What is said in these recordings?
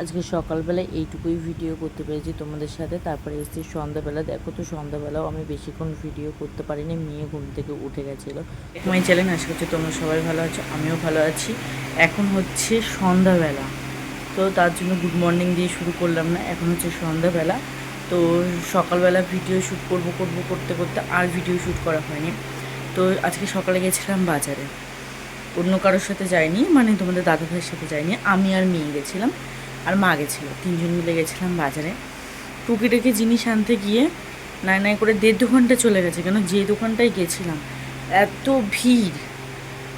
আজকে সকালবেলা এইটুকুই ভিডিও করতে পেরেছি তোমাদের সাথে। তারপরে এসেছি সন্ধ্যাবেলা। দেখো তো, সন্ধ্যাবেলাও আমি বেশিক্ষণ ভিডিও করতে পারিনি, মেয়ে ঘুম থেকে উঠে গেছিল। মাই চ্যানেল আশা করছি তোমরা সবাই ভালো আছো, আমিও ভালো আছি। এখন হচ্ছে সন্ধ্যাবেলা। তো তার জন্য গুড মর্নিং দিয়ে শুরু করলাম না, এখন হচ্ছে সন্ধ্যাবেলা। তো সকালবেলা ভিডিও শ্যুট করব করব, করতে করতে আর ভিডিও শ্যুট করা হয়নি। তো আজকে সকালে গেছিলাম বাজারে। অন্য কারোর সাথে যাইনি মানে তোমাদের দাদু ভাইয়ের সাথে যাইনি, আমি আর মেয়ে গেছিলাম। আর মা গেছিল, তিনজন মিলে গেছিলাম বাজারে। টুকিটাকি জিনিস আনতে গিয়ে নাই নাই করে দেড় দু ঘণ্টা চলে গেছে, কেন যে দোকানটায় গেছিলাম, এত ভিড়।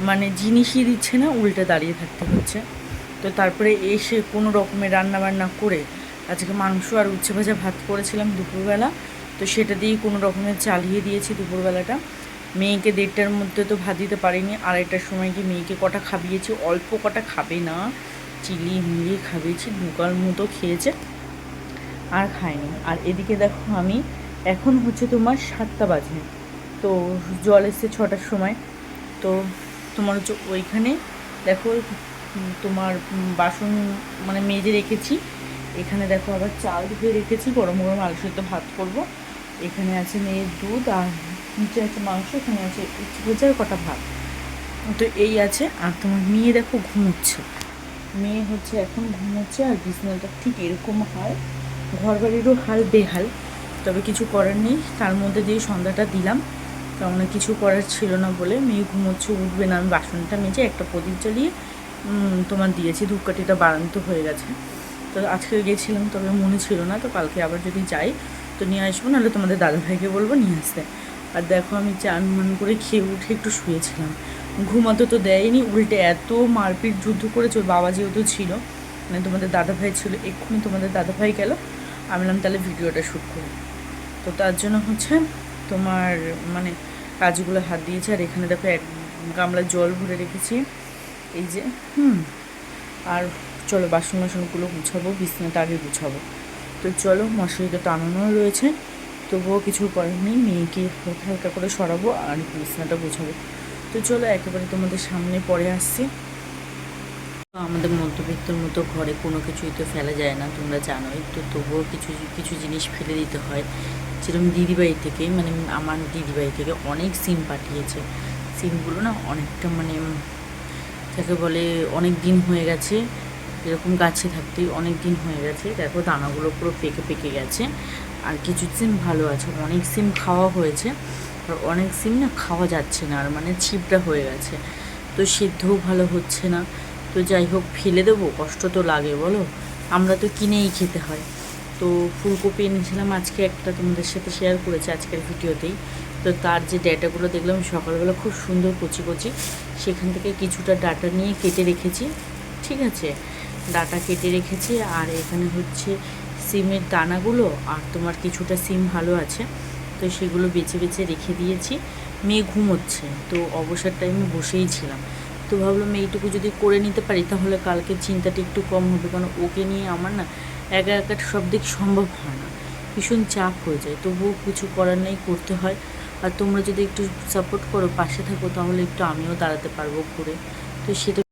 মানে জিনিসই দিচ্ছে না, উল্টে দাঁড়িয়ে থাকতে হচ্ছে। তো তারপরে এসে কোনো রকমের রান্না বান্না করে আজকে মাংস আর উচ্ছে ভাজা ভাত করেছিলাম দুপুরবেলা। তো সেটা দিয়েই কোনো রকমের চালিয়ে দিয়েছি দুপুরবেলাটা। মেয়েকে দেড়টার মধ্যে তো ভাত দিতে পারিনি, আড়াইটার সময় গিয়ে মেয়েকে কটা খাবিয়েছি, অল্প কটা খাবে না। চিলিয়ে মিলিয়ে খাবিয়েছি দুকাল মতো খেয়েছে। আর খায়নি। আর এদিকে দেখো আমি, এখন হচ্ছে তোমার সাতটা বাজে। তো জল এসছে ছটার সময়। তো তোমার হচ্ছে ওইখানে দেখো তোমার বাসন মানে মেজে রেখেছি। এখানে দেখো আবার চাল ধুয়ে রেখেছি, গরম গরম আলু সেদ্ধ ভাত করব। এখানে আছে মেয়ের দুধ আর নিচে আছে মাংস, এখানে আছে ভাজা কটা ভাত। তো এই আছে। আর তোমার মেয়ে দেখো ঘুমোচ্ছে। মেয়ে হচ্ছে এখন ঘুমোচ্ছে আর বিছানাটা ঠিক এরকম হয়। ঘর বাড়িরও হাল বেহাল, তবে কিছু করার নেই। তার মধ্যে দিয়ে সন্ধ্যাটা দিলাম। কারণ কিছু করার ছিল না বলে মেয়ে ঘুমোচ্ছে, উঠবে না। আমি বাসনটা মেজে একটা প্রদীপ জ্বালিয়ে তোমার দিয়েছি। ধূপকাঠিটা বাড়ান্ত হয়ে গেছে। তো আজকে গেছিলাম, তবে মনে ছিল না। তো কালকে আবার যদি যাই, তো নিয়ে আসব। নাহলে তোমাদের দাদাভাইকে বলব, নিয়ে আসতে। আর দেখো আমি চান মান করে খেয়ে উঠে একটু শুয়েছিলাম। ঘুমাতে তো দেয়নি, উল্টে এত মারপিট যুদ্ধ করেছে ওর বাবা যেহেতু ছিল মানে তোমাদের দাদাভাই ছিল, এক্ষুনি তোমাদের দাদাভাই গেল, আমি বললাম তাহলে ভিডিওটা শ্যুট করি। তো তার জন্য হচ্ছে তোমার মানে কাজগুলো হাত দিয়েছে, আর এখানে দেখো এক গামলা জল ভরে রেখেছি, এই যে, হুম, আর চলো বাসন বাসনগুলো গুছাবো, বিছনাটা আগে গুছাবো। তো চলো মশারিটা টানানো রয়েছে, তবুও কিছু করার নেই, মেয়েকে হালকা হালকা করে সরাবো আর বিছনাটা গুছাবো। তো চলো একেবারে তোমাদের সামনে পরে আসছি। আমাদের মধ্যবিত্তর মতো ঘরে কোনো কিছুই তো ফেলা যায় না, তোমরা জানোই। তো তবুও কিছু কিছু জিনিস ফেলে দিতে হয়। যেরকম দিদিবাড়ি থেকে মানে আমার দিদিবাড়ি থেকে অনেক সিম পাঠিয়েছে। সিমগুলো না অনেকটা মানে যাকে বলে অনেক দিন হয়ে গেছে। এরকম গাছে থাকতেই অনেক দিন হয়ে গেছে। দেখো দানাগুলো পুরো পেকে পেকে গেছে। আর কিছু সিম ভালো আছে, অনেক সিম খাওয়া হয়েছে। আর অনেক সিম না খাওয়া যাচ্ছে না আর মানে ছিপটা হয়ে গেছে। তো সিদ্ধও ভালো হচ্ছে না। তো যাই হোক, ফেলে দেবো, কষ্ট তো লাগে, বলো? আমরা তো কিনেই খেতে হয়। তো ফুলকপি এনেছিলাম, আজকে একটা তোমাদের সাথে শেয়ার করেছি আজকের ভিডিওতেই। তো তার যে ডাটাগুলো দেখলাম, সকালবেলা খুব সুন্দর কচি কচি। সেখান থেকে কিছুটা ডাটা নিয়ে কেটে রেখেছি, ঠিক আছে? ডাটা কেটে রেখেছি, আর এখানে হচ্ছে সিমের দানাগুলো, আর তোমার কিছুটা সিম ভালো আছে। তো সেগুলো বেছে বেছে রেখে দিয়েছি। মেয়ে ঘুমোচ্ছে, তো অবসর টাইমে বসেই ছিলাম। তো ভাবলাম এইটুকু যদি করে নিতে পারি, তাহলে কালকে চিন্তাটা একটু কম হবে, কারণ ওকে নিয়ে আমার না একা একা সব দিক সম্ভব হয় না। ভীষণ চাপ হয়ে যায়, তবুও কিছু করার নেই, করতে হয়। আর তোমরা যদি একটু সাপোর্ট করো, পাশে থাকো, তাহলে একটু আমিও দাঁড়াতে পারব ঘুরে। তো সেটা